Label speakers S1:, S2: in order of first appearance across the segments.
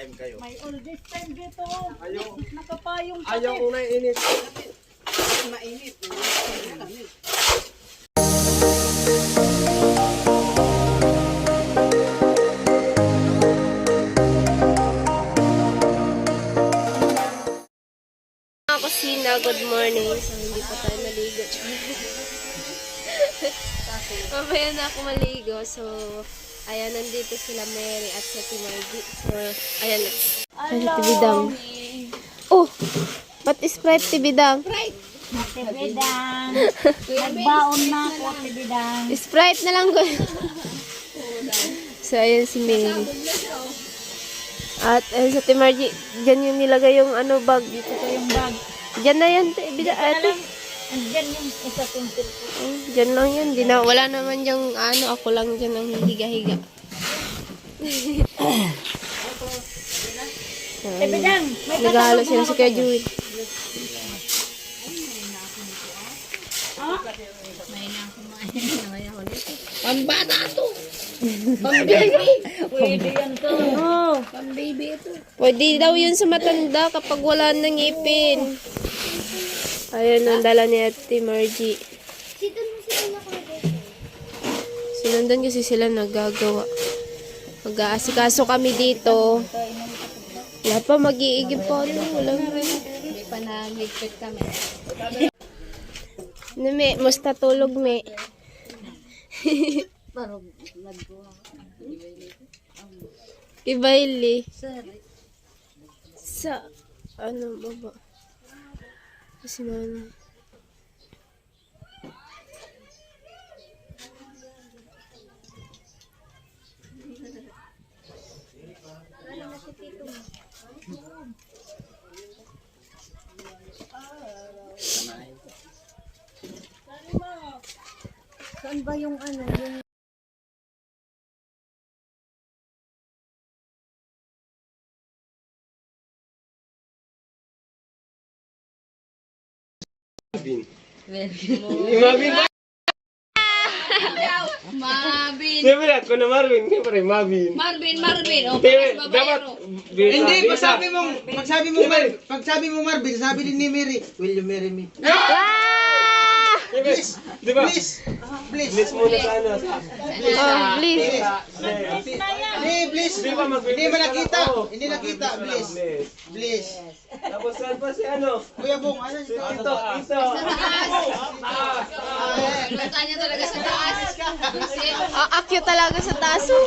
S1: time kayo.
S2: May all this time dito.
S1: Ayaw.
S2: Nakapayong pa
S1: Ayaw ko na init.
S3: Mainit. Mainit.
S4: Mga kusina, good morning. So, hindi pa tayo naligo. Mamaya na ako maligo. So, ayan, nandito sila Mary at sa Timargi. So, ayan. Ay, tibidang. Oh! Ba't Sprite tibidang?
S2: Tibidang. Nagbaon na ako, tibidang.
S4: Sprite na lang ko. so, ayan si Mary. At ayan sa Timargi, dyan yung nilagay yung ano bag.
S2: Ito yung bag.
S4: Dyan na yan, tibidang. Ate.
S2: Andyan yung isa kong cellphone.
S4: Oh, dyan lang yan. Di na, wala naman yung ano, ako lang dyan ang higa-higa.
S2: Tibidang. May
S4: Nagahalo sila si Kuya Jewel.
S3: Pambata to.
S2: Pwede yan to.
S4: Oh,
S3: Pambaby ito.
S4: pwede daw yun sa matanda kapag wala nang ngipin. Ayun, ang dala ni Ate Margie. Sinundan kasi sila nagagawa. Mag-aasikaso kami dito. Wala pa, mag-iigib pa. Ano, walang
S3: Hindi pa kami.
S4: Ano, me? Musta tulog, me?
S3: Parang nagkuha.
S4: Ibaili. Sa, ano, baba. Kasi na,
S3: saan ba yung ano? Yung
S1: Mabin ba?
S3: Marvin!
S1: Siyempre, ako na Marvin. Siyempre, Mabin.
S3: Marvin, Marvin! O,
S1: Siyempre,
S3: pares
S1: dapat...
S3: babaero.
S5: Hindi, pag sabi mo, pag sabi mo, Mar, pag sabi mo Marvin, sabi din ni Mary, will you marry me?
S1: Please. Di ba?
S5: Please, please.
S1: Please muna sa ano. sa-
S4: Oh, please.
S5: Hindi, please.
S1: Di ba mag-
S5: Hindi ba nakita?
S1: Oo.
S5: Hindi nakita, please.
S1: Please.
S5: Please.
S1: Tapos saan pa si ano?
S5: Kuya Bong, ano
S1: Si
S5: ito?
S1: Tito. Tito.
S3: Luta niya talaga sa taas.
S4: Ah, akyo talaga sa taso.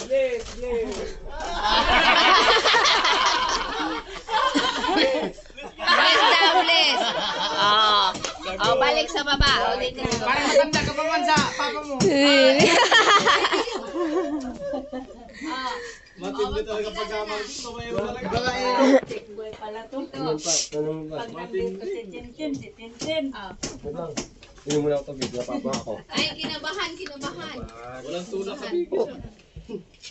S1: Please, please.
S3: bless daw, bless! Oh, oh, balik sa baba. O, dito.
S5: Parang matanda ka pa man sa papa mo.
S1: Matindi talaga pagkamal.
S5: Baka eh,
S2: Boy pala to.
S1: Tanong ba?
S2: Pag nandito si Tintin, si Tintin.
S3: Oh.
S1: Lang. Inom muna ako tubig. Napapa ako.
S3: Ay, kinabahan, kinabahan.
S1: Walang tulak sa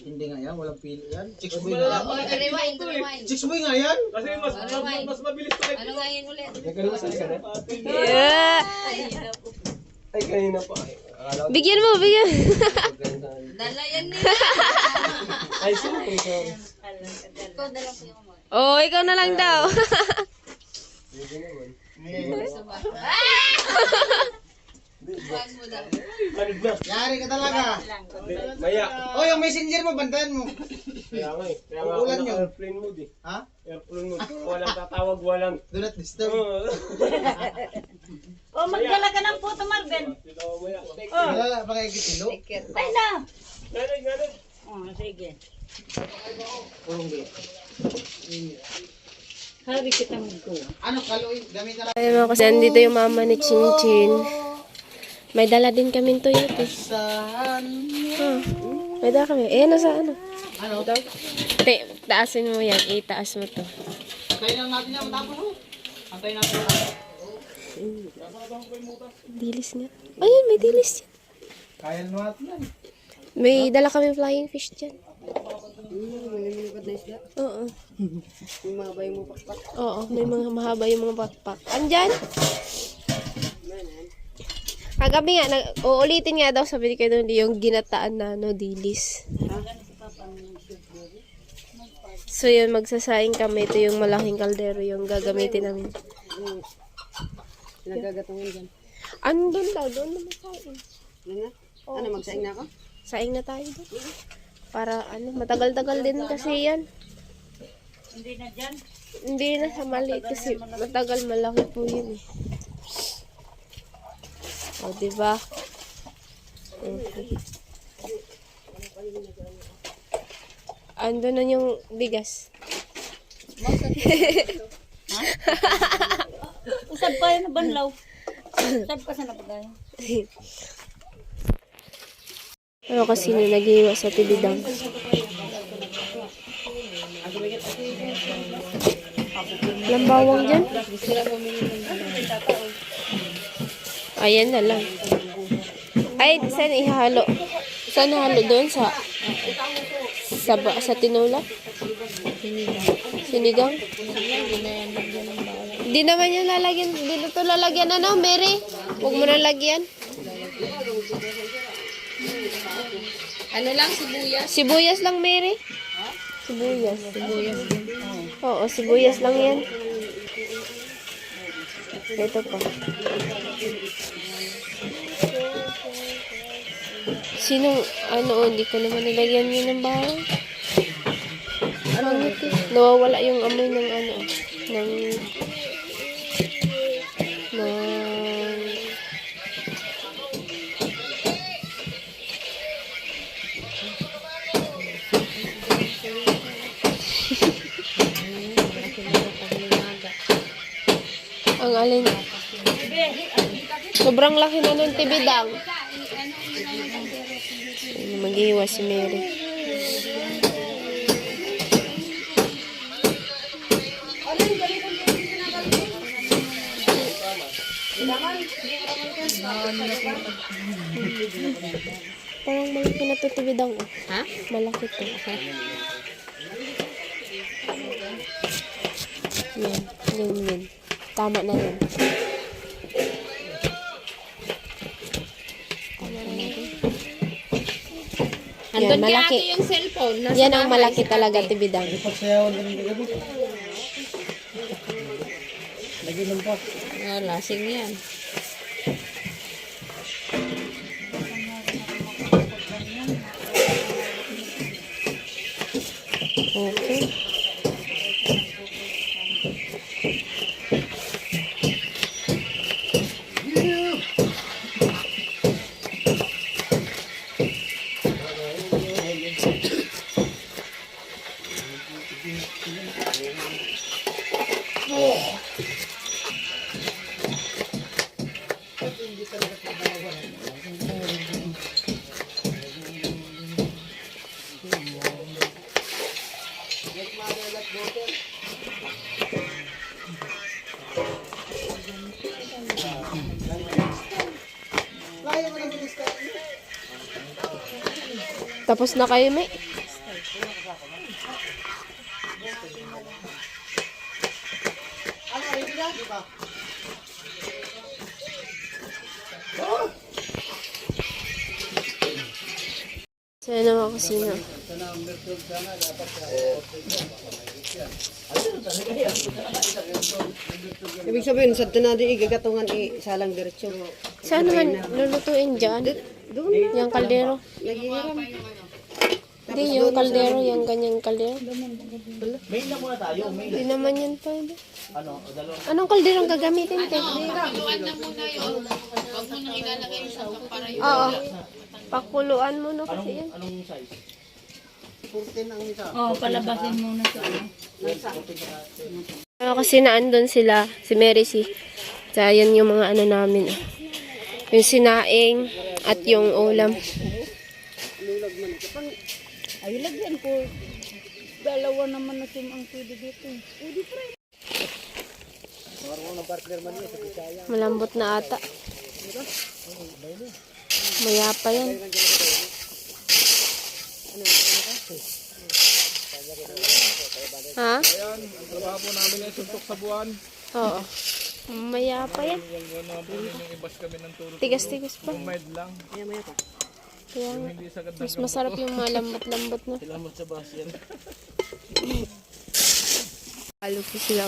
S5: hindi nga yan, walang pilo yan. Chicks boy nga yan.
S3: rewind, rewind.
S5: Chicks boy nga yan.
S1: Kasi mas, mas, mas mabilis to.
S3: Ano nga yun ulit?
S1: Nagkaroon ka na?
S4: Yeah.
S1: Ay, kanina pa. Ko
S4: Bigyan mo, bigyan.
S3: Dala yan nila.
S1: Ay, sorry, sorry.
S3: Ikaw dala ko yung mo.
S4: oh, ikaw na lang daw.
S3: Sa baba. Buwan mo daw.
S1: Manig na.
S5: Yari ka talaga.
S1: Maya.
S5: O, yung messenger mo, bantayan mo.
S1: Kaya nga eh. Kaya nga ako
S5: Uulan yun.
S1: naka-airplane mode eh.
S5: Ha?
S1: Airplane mode. Walang tatawag, walang...
S5: Do not disturb.
S1: Oo.
S2: O, magdala ka ng puto, Marvin.
S1: Sila ko maya.
S5: Wala, baka ikitilo.
S2: Ay na.
S1: Galing, galing.
S2: O, sige.
S5: Purong bilo.
S2: Hari kita magkuha.
S5: Ano, kaloy, gamit na lang.
S4: Ayun mga kasi nandito yung mama ni Chin Chin. May dala din kami Toyota.
S5: Saan?
S4: Oh, may dala kami. Eh, ano sa ano?
S5: Ano daw?
S4: Te, taasin mo yan. Itaas mo to.
S5: Antayin lang natin yan, matapos mo. Antayin natin yan.
S4: Dilis niya. Ayun, may dilis yan.
S5: Kaya natin yan.
S4: May dala kami flying fish dyan. Oo. Oo, may mga mahaba yung mga pakpak. Andyan? Kagabi nga, nag, uulitin nga daw, sabi ni Kuya Dondi, yung ginataan na, no, dilis. So yun, magsasaing kami. Ito yung malaking kaldero yung gagamitin namin.
S2: Nagagatungan dyan.
S4: Andun daw, doon na magsaing.
S2: Ano na? Ano, magsaing na ako?
S4: Saing na tayo doon. Para ano, matagal-tagal din kasi yan.
S2: Hindi na dyan.
S4: Hindi na sa maliit kasi matagal malaki po yun eh. O, diba? Okay. Ando na yung bigas.
S2: Usab pa yun na banlaw. Usab ka sa napagayo.
S4: Ano kasi na nag-iwa sa tibidang. Walang bawang dyan? Ayan na lang. Ay, saan ihalo? Saan ihalo doon? Sa sa, sa tinola? Sinigang? Hindi naman yan lalagyan. Hindi na ito lalagyan. Ano, Mary? Huwag mo na lagyan.
S3: Ano lang, sibuyas?
S4: Sibuyas lang, Mary. Sibuyas. Sibuyas Oo, sibuyas lang yan. Ito pa. Sinong, ano, hindi ko naman nilagyan yun ng bawang. Pangit eh. Nawawala yung amoy ng ano, ng, ng, ang alin. Sobrang laki na ng tibidang. Mag-iwa si Mary. Parang malaki na to tibidang. Oh.
S3: Ha?
S4: Malaki to. Yan. Yan, yan. Tama na yan.
S3: Andun kaya
S4: malaki.
S3: ate yung cellphone. Nasa
S4: Yan ang
S3: bahay
S4: malaki
S3: si
S4: talaga
S3: ate.
S4: tibidang.
S5: Pagsayawan din ng gabi. Naginom pa.
S3: Ah, lasing yan.
S4: Tapos na kayo, may?
S2: Ibig sabihin, sa tinadi igagatungan isalang diretsyo.
S4: Saan naman lulutuin dyan?
S2: Doon
S4: Yung kaldero?
S2: Nagihiram.
S4: Hindi, yung kaldero, yung ganyang kaldero. Hindi naman yan pwede. Anong kaldero ang gagamitin, te? Oo. Pakuluan mo na kasi yan.
S2: Oo, palabasin muna sa
S4: Ah, kasi naandun sila, si Mary si. Kaya yan yung mga ano namin. ah. Yung sinaing at yung ulam.
S2: Ay, lagyan ko. Dalawa naman na sim ang pwede dito. Pwede pa rin.
S4: Malambot na ata. Maya pa yan. Ha?
S1: Ayan, trabaho namin yung suntok sa buwan.
S4: Oo. Maya pa yan.
S1: Po ibas kami ng turo.
S4: Tigas-tigas pa.
S1: Med lang.
S4: Kaya
S1: Hindi sa ganda.
S4: mas masarap yung malambot-lambot na.
S1: Salamat sa bus yan.
S4: Alo po sila.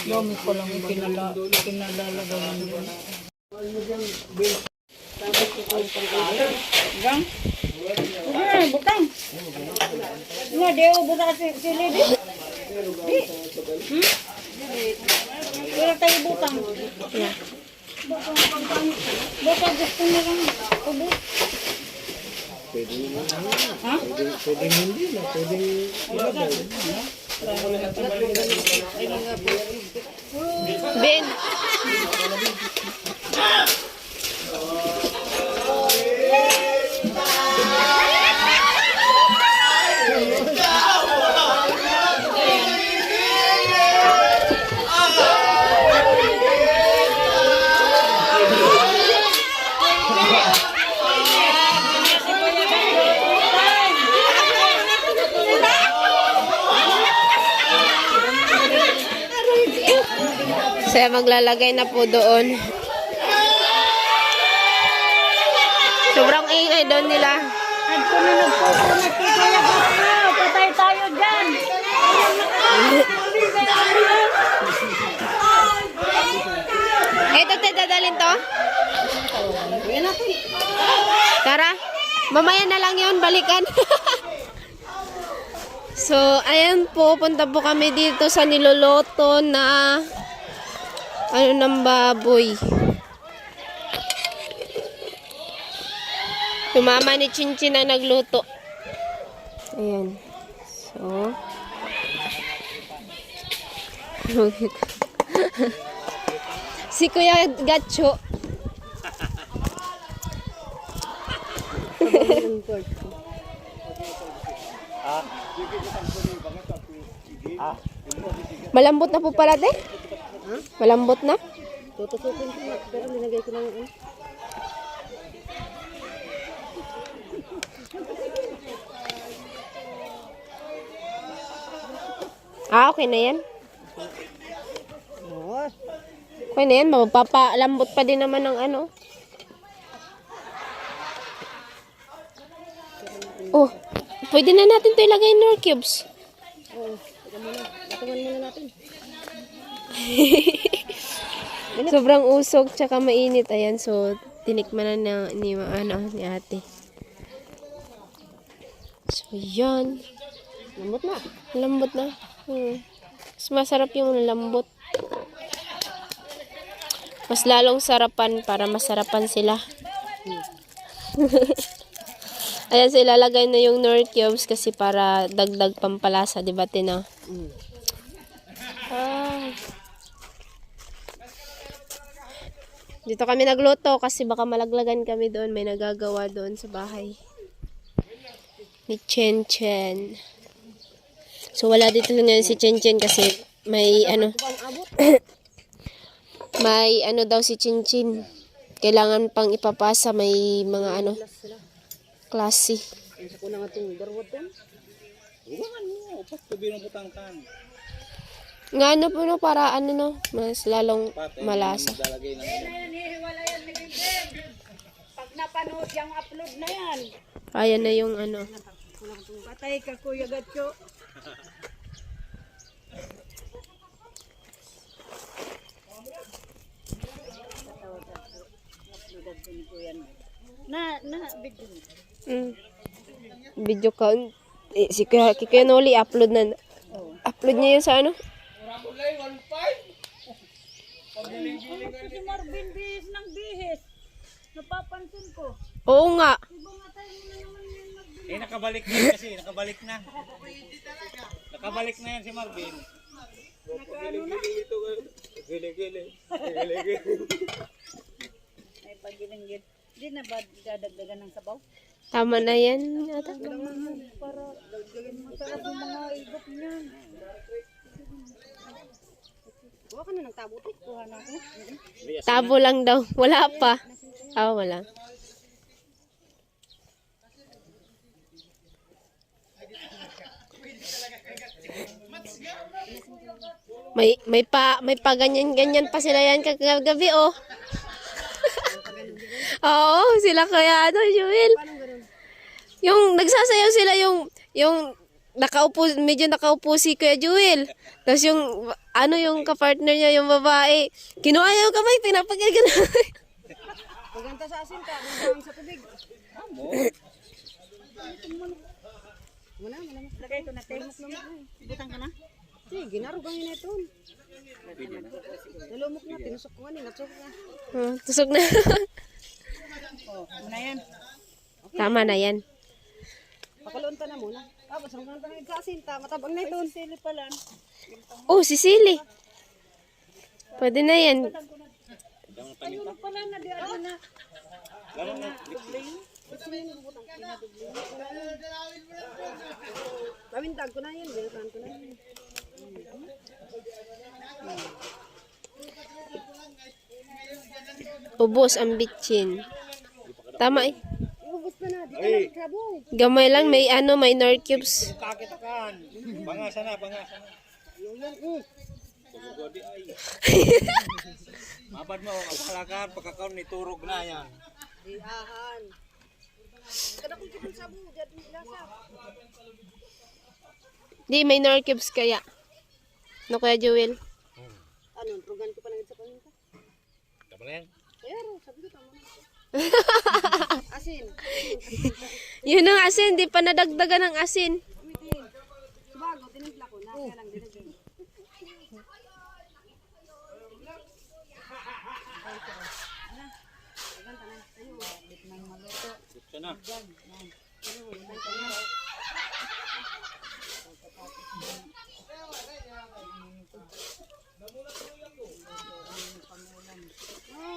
S2: Dami ko lang kinala, kinalalagaw ng doon. Gang? Uy, butang. Nga, di ako buta si, si Lady. Di. Hmm? Wala tayo butang.
S4: Yeah.
S2: Baka gusto na lang. Ubus. Ha?
S4: Ben! Saya maglalagay na po doon. Ingay doon nila.
S2: At kung na nagpupo na si Kuya Baklo, patay tayo dyan.
S4: Ito, te, dadalhin to? Tara, mamaya na lang yun, balikan. so, ayan po, punta po kami dito sa niloloto na ano ng baboy. Yung mama ni Chinchin ang nagluto. Ayan. So, si Kuya Gacho. Malambot na po pala, te? Malambot na?
S2: Tutusukin ko nga, pero nilagay ko lang yun.
S4: Ah, okay na yan. Okay na yan. Mapapalambot pa din naman ng ano. Oh, pwede na natin to ilagay in our cubes.
S2: Patungan muna natin.
S4: Sobrang usok tsaka mainit. Ayan, so tinikman na na- ni, ano, ni ate. So, yan.
S2: Lambot na.
S4: Lambot na. Hmm. Mas masarap yung lambot. Mas lalong sarapan para masarapan sila. Ayan, so ilalagay na yung nor cubes kasi para dagdag pampalasa, di ba, Tina? Ah. Dito kami nagluto kasi baka malaglagan kami doon. May nagagawa doon sa bahay. Ni Chen Chen. So wala dito ngayon si Chen Chen kasi may ano may ano daw si Chen Chen. Kailangan pang ipapasa may mga ano klase.
S2: Nga
S4: ano po no para ano no mas lalong malasa.
S2: Pag napanood yung upload na yan,
S4: Ayan na yung ano.
S2: Patay ka Kuya Gatcho. Na, na, video mo.
S4: Mm. Video ka. Eh, si Kuya, kay Kuya Noli, upload na. Upload niya yun sa ano?
S2: Si Marvin bihis ng bihis. Napapansin ko.
S4: Oo nga.
S1: Eh, nakabalik na kasi, nakabalik na. Nakabalik na yan si Marvin. Gili-gili. Gili-gili.
S2: Ay, pagilinggit. Di na ba dadagdagan ng sabaw?
S4: Tama na yan. Ata.
S2: Para masarap yung mga igop niyan. Kuha ka na ng tabo. Kuha na ako.
S4: Tabo lang daw. Wala pa. Ah, wala. May may pa may pa ganyan ganyan pa sila yan kagabi oh. Oo, sila kaya ano, Joel. Yung nagsasayaw sila yung, yung nakaupo, medyo nakaupo si Kuya Jewel. Tapos yung, ano yung kapartner niya, yung babae. Kinuha niya yung kamay, pinapagil ka
S6: Paganta sa asin ka, sa tubig. Wala, wala mas lagay ko na. Butang ka na? Sige, ginarugang yun ito. Nalumok na, tinusok ko nga, ningatsok na.
S4: Hmm, tusok na.
S6: Oh, muna yan.
S4: Tama na yan.
S6: Pakaloon ta na muna. Ah, basang ka na sa asin ta. Matabang na ito. Sili pala.
S4: Oh, si Silly. Pwede na yan.
S6: Ayun pala na, di ano na. Kawintag ko na yun, binutan ko na yun.
S4: Ubos ang bitchin. Tama eh.
S6: Ubus pa na, di ka.
S4: Gamay lang, may ano, may nor cubes.
S7: Kakitakan. Bangasan na, bangasan na. Mabad mo, ang kalakan, pagkakaon ni Turog na yan.
S6: Di ahan. Kada kong kitang sabo, dyan lasa.
S4: Di, may nor cubes kaya. No, Kuya Jewel?
S6: Ano, rugan ko pa lang sa paninta.
S7: Tama na yan.
S6: Pero, sabi ko tama na. Asin.
S4: Yun ang asin, di pa nadagdagan ng asin.
S6: Subago, tinimpla ko na. Kaya lang dinagdag.
S7: Gusto na.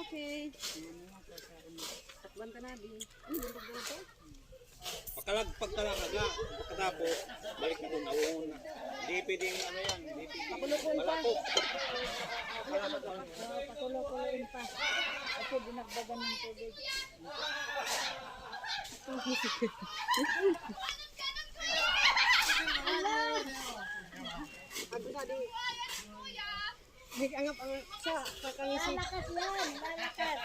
S6: Okay. Takban ka na, din.
S7: Pakalagpag talaga ka. Pagkatapos, balik na kung naungon na. Hindi pwedeng ano yan. Hindi pwedeng malapok.
S6: Pakulo-kuloin pa. Kasi dinagdagan ng tubig. Ako na di. Di angap ang sa kakangisi. Lalakas yan, lalakas.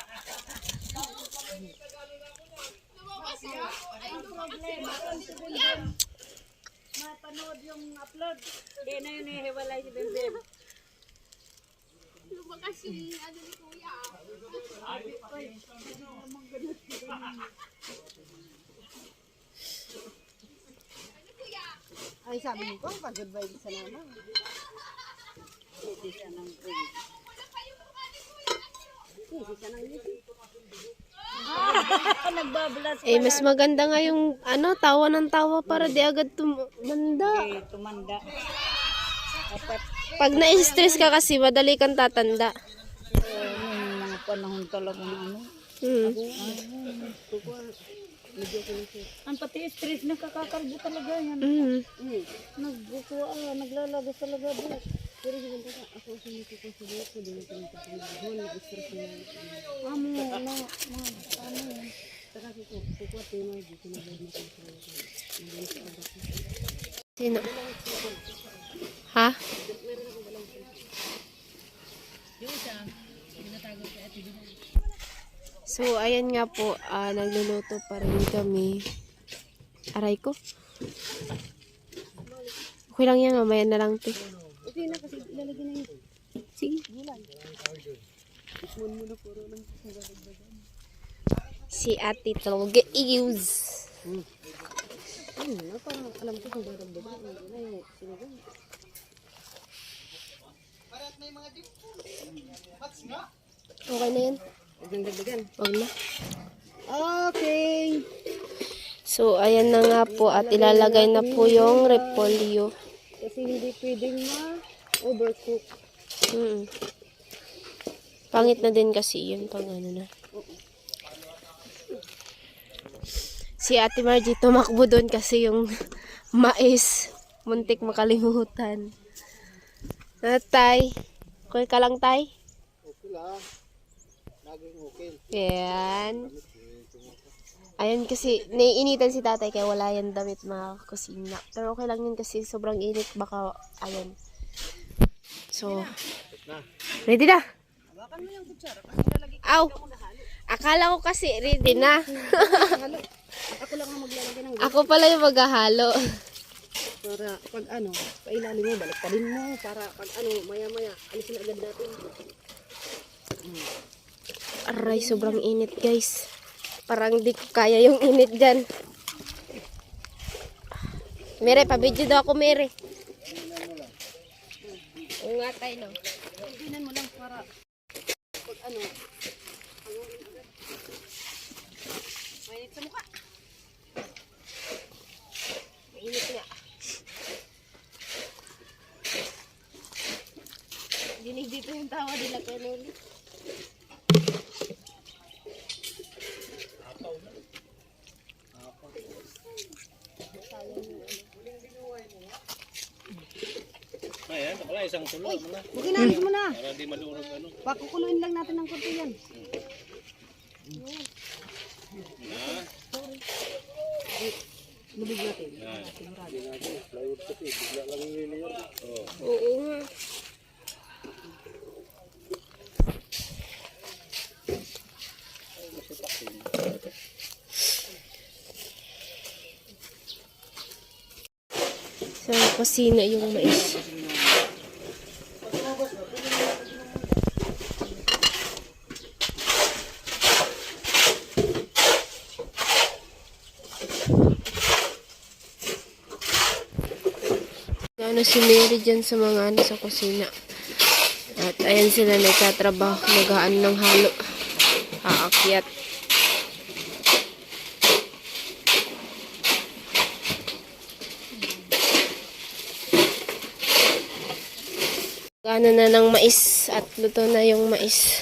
S6: Mapanood yung upload. Di na yun ihiwalay si Bembem. Ay, sabi mo ko, pag good vibes sa naman. Hindi siya ng grade. Hindi siya ng ngiti. Ah, nagbablas
S4: Eh, mas maganda nga yung, ano, tawa ng tawa para di agad tumanda.
S6: Eh, tumanda. Dapat
S4: Pag na-stress ka kasi, madali kang tatanda.
S6: eh, nung mga panahon talaga ng ano.
S4: Hmm.
S6: Ang pati stress nakakakarbo talaga yan.
S4: Mm.
S6: Nagbukuha, naglalabas talaga bu. Pero hindi ko ako sa mga ko sa buko din ko nito sa mga nag-stress na. Amo na mga ano yan. Saka ko kukuha tayo na dito na ba na
S4: Sino? Ha? So, ayan nga po, ah, nagluluto pa rin kami. Aray ko. Okay lang yan, mamaya na lang, te.
S6: Okay na yun.
S4: Sige. Si ate talaga use.
S6: Ano na parang alam ko kung daragdagan. Ano na yung sinigang.
S4: Okay na yan.
S6: Huwag nang dagdagan.
S4: Huwag na.
S6: Okay.
S4: So, ayan na nga po at ilalagay na po yung repolyo.
S6: Kasi hindi pwedeng ma-overcook.
S4: Mm. Pangit na din kasi yun pag ano na. Si Ate Margie tumakbo doon kasi yung mais. Muntik makalimutan. Natay. Okay ka lang, Tay?
S1: Okay lang. Laging okay.
S4: Ayan. Ayan kasi, naiinitan si tatay kaya wala yan damit mga kusina. Pero okay lang yun kasi sobrang init baka, ayan. So, ready na? Aw! Akala ko kasi ready na.
S2: Ako lang ang maglalagay ng
S4: Ako pala yung maghahalo.
S2: para pag ano, pailalim mo, balik pa din mo para pag ano, maya-maya, alisin agad natin.
S4: Aray, sobrang init guys. Parang di ko kaya yung init dyan. Mere, pabidyo daw ako, Mere. Oo nga tayo, no?
S2: Tingnan mo lang para pag ano, mainit sa mukha.
S4: Mainit nga. Dinig dito yung tawa nila kay Loli.
S1: Ayan, wala isang tulo mo na.
S2: Maginalis mo na.
S1: Para di madurog ano.
S2: Pakukuluin lang natin ng konti yan.
S1: Na.
S2: Lubig natin.
S1: Yan.
S4: Oo nga. Sa kusina yung mais. Ano si Mary dyan sa mga ano sa kusina. At ayan sila nagtatrabaho, nagaano ng halo. Aakyat. Gana na ng mais at luto na yung mais.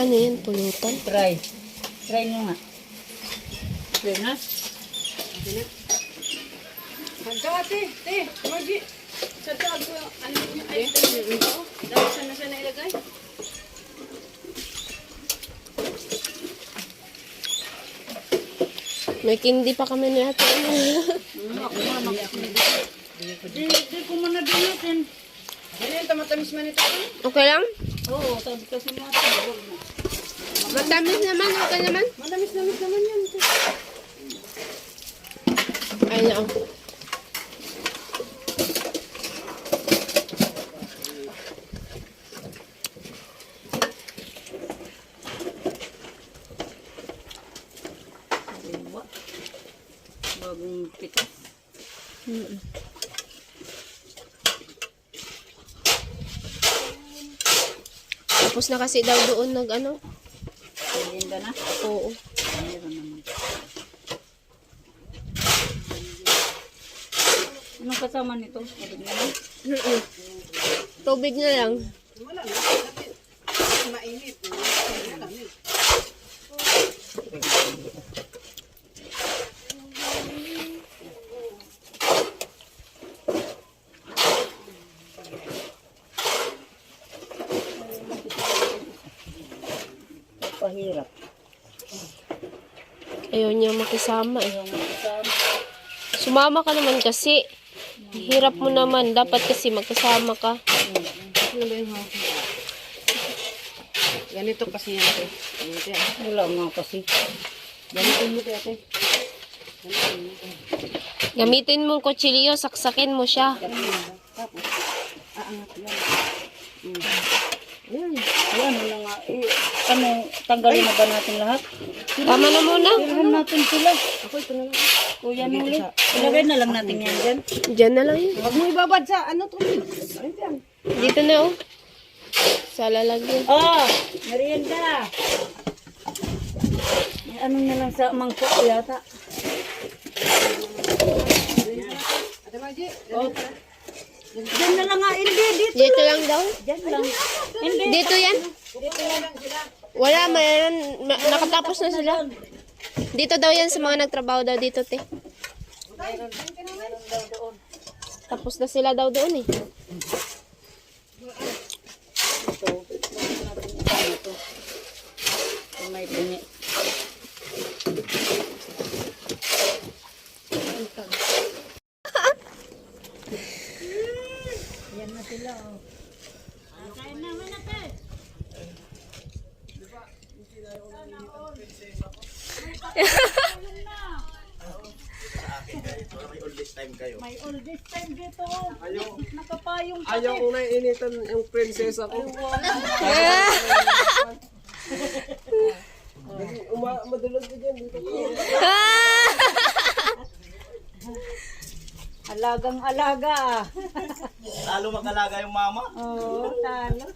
S4: Ano yan? Pulutan?
S2: Try. Try nyo nga. Try na. Handa ate, te, Margie. Sa taag ko, ano yung item nito? Dapat saan na siya nailagay?
S4: May kindi pa kami ni ate.
S2: Di, di ko muna din natin. Ano yung tamatamis man ito?
S4: Okay lang?
S2: Oo, sabi kasi ni ate. huwag na.
S4: Matamis naman, okay naman.
S2: Madamis-damis naman yan. te.
S4: Ayun na. oh.
S2: Diba? Bagong pito.
S4: Tapos na kasi daw doon nag ano.
S2: Merienda na.
S4: Oo.
S2: Meron naman. Anong kasama nito? Niya na?
S4: Mm-mm. Tubig na lang.
S2: Pahirap.
S4: Ayaw niya makisama eh. Sumama ka naman kasi. Hirap mo naman. Dapat kasi magkasama ka.
S2: Ano ba yung hawak mo? Ganito kasi yan ate. Ganito yan. Wala nga kasi. Ganito mo ate ate.
S4: Gamitin mong kutsilyo, saksakin mo siya.
S2: Tapos, aangat yan. Mm. Yan. Yan na nga. Eh, ano, tanggalin na ba natin lahat?
S4: Tama na muna.
S2: Tirahan natin sila. Ako ito na lang. Kuya Nuli. Ilagay na lang natin yan dyan.
S4: Diyan na lang yun.
S2: Huwag mo ibabad sa ano to. Ano yan?
S4: Dito na oh. Sa lalagyan.
S2: Oh, merienda. May ano na lang sa mangkok yata. Oh. Diyan na lang nga, hindi, dito.
S4: Dito lang daw.
S2: Diyan lang. Hindi.
S4: Dito yan. Wala, mayroon. ma- nakatapos na sila. Dito daw yan sa mga nagtrabaho daw dito, te. Tapos na sila daw doon eh.
S2: Ito. Ito. Ito may bunyi. Yan na sila. Oh. Kain naman natin. May all this time dito. Nakapayong pa.
S1: Ayaw ko na initan yung prinsesa ko. Uma, madulog ka dyan. Dito ko.
S2: Alagang alaga.
S8: Talo mag-alaga yung mama.
S2: Oo, talo.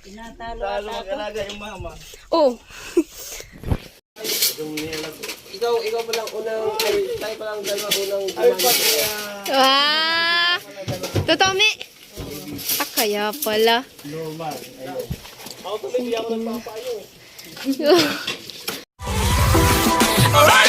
S2: Tinatalo
S8: Talo mag-alaga yung mama.
S4: Oh,
S1: Ikaw, ikaw pa lang unang, ay, tayo pa lang dalawa unang tumahan.
S4: ah. Totoo, Mi? Kaya pala.
S8: Normal. Ako tuloy, hindi ako nagpapayo. Alright!